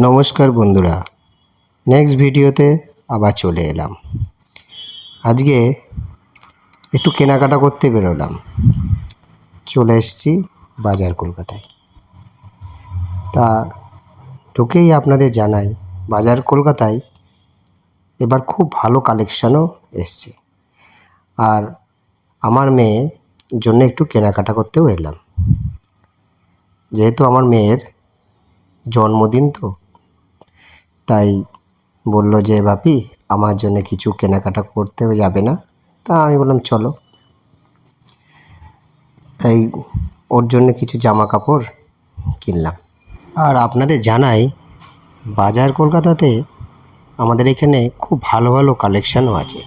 নমস্কার বন্ধুরা। নেক্সট ভিডিওতে আবার চলে এলাম। আজকে একটু কেনাকাটা করতে বেরোলাম। চলে এসেছি বাজার কলকাতায়। তা ঢুকেই আপনাদের জানাই, বাজার কলকাতায় এবার খুব ভালো কালেকশানও এসছে। আর আমার মেয়ের জন্য একটু কেনাকাটা করতেও এলাম। যেহেতু আমার মেয়ের জন্মদিন তো তাই বলল যে বাপি আমার জন্য কিছু কেনাকাটা করতে যাবে না? তা আমি বললাম, চলো। তাই ওর জন্য কিছু জামা কাপড় কিনলাম। আর আপনাদের জানাই, বাজার কলকাতাতে আমাদের এখানে খুব ভালো ভালো কালেকশানও আছে।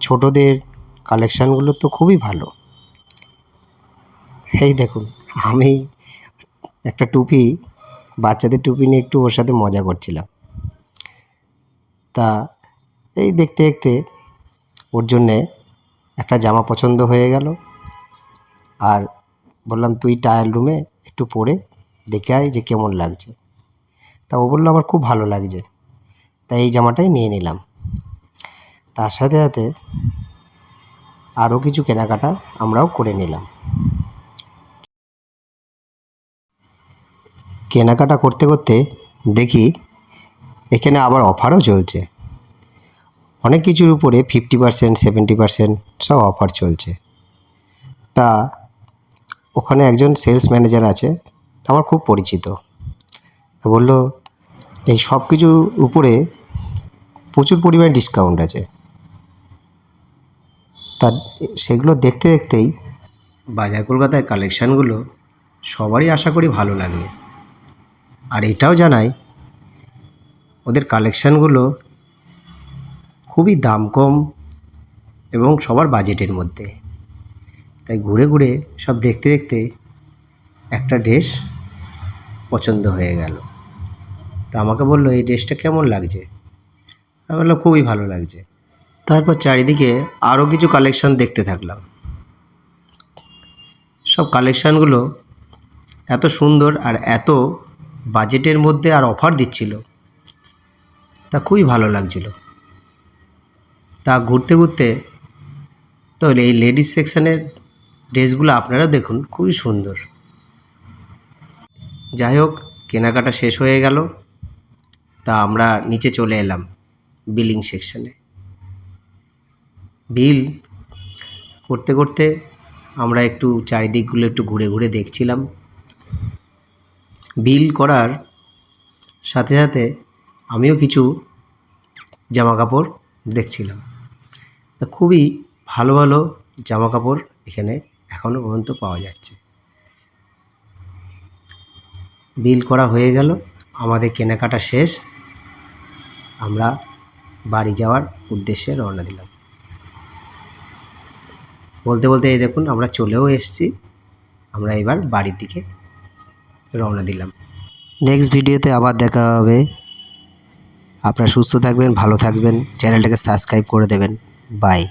ছোটোদের কালেকশানগুলো তো খুবই ভালো। এই দেখুন, আমি একটা টুপি বাচ্চাদের টুপি নিয়ে একটু ওর সাথে মজা করছিলাম। তা এই দেখতে দেখতে ওর জন্যে একটা জামা পছন্দ হয়ে গেল। আর বললাম, তুই ট্রায়াল রুমে একটু পরে দেখে আয় যে কেমন লাগছে। তা ও বলল, আমার খুব ভালো লাগছে। তাই এই জামাটাই নিয়ে নিলাম। তার সাথে সাথে আরও কিছু কেনাকাটা আমরাও করে নিলাম। কেনাকাটা করতে করতে দেখি এখানে আবার অফারও চলছে। অনেক কিছুর উপরে ফিফটি পার্সেন্ট সেভেন্টি পার্সেন্ট সব অফার চলছে। তা ওখানে একজন সেলস ম্যানেজার আছে, আমার খুব পরিচিত। বলল, এই সব কিছুর উপরে প্রচুর পরিমাণে ডিসকাউন্ট আছে। তা সেগুলো দেখতে দেখতেই বাজার কলকাতায় কালেকশানগুলো সবারই আশা করি ভালো লাগবে আর এটাও জানাই ওদের কালেকশানগুলো খুবই দাম কম এবং সবার বাজেটের মধ্যে। তাই ঘুরে ঘুরে সব দেখতে দেখতে একটা ড্রেস পছন্দ হয়ে গেল। তা আমাকে বলল, এই ড্রেসটা কেমন লাগছে? আমি বললাম, খুবই ভালো লাগছে। তারপর চারিদিকে আরও কিছু কালেকশান দেখতে থাকলাম। সব কালেকশানগুলো এত সুন্দর আর এত বাজেটের মধ্যে আর অফার দিচ্ছিল। তা খুবই ভালো লাগছিল। তা ঘুরতে ঘুরতে তো এই লেডিস সেকশানের ড্রেসগুলো আপনারা দেখুন, খুবই সুন্দর। যাই হোক, কেনাকাটা শেষ হয়ে গেল। তা আমরা নিচে চলে এলাম বিলিং সেকশানে। বিল করতে করতে আমরা একটু চারিদিকগুলো একটু ঘুরে ঘুরে দেখছিলাম। বিল করার সাথে সাথে আমিও কিছু জামা কাপড় দেখছিলাম খুবই ভালো ভালো জামা কাপড় এখানে এখনও পর্যন্ত পাওয়া যাচ্ছে। বিল করা হয়ে গেল, আমাদের কেনাকাটা শেষ। আমরা বাড়ি যাওয়ার উদ্দেশ্যে রওনা দিলাম। বলতে বলতে এই দেখুন, আমরা চলেও এসেছি। আমরা এবার বাড়ির দিকে রওনা দিলাম। নেক্সট ভিডিওতে আবার দেখা হবে। আপনারা সুস্থ থাকবেন, ভালো থাকবেন। চ্যানেলটাকে সাবস্ক্রাইব করে দেবেন। বাই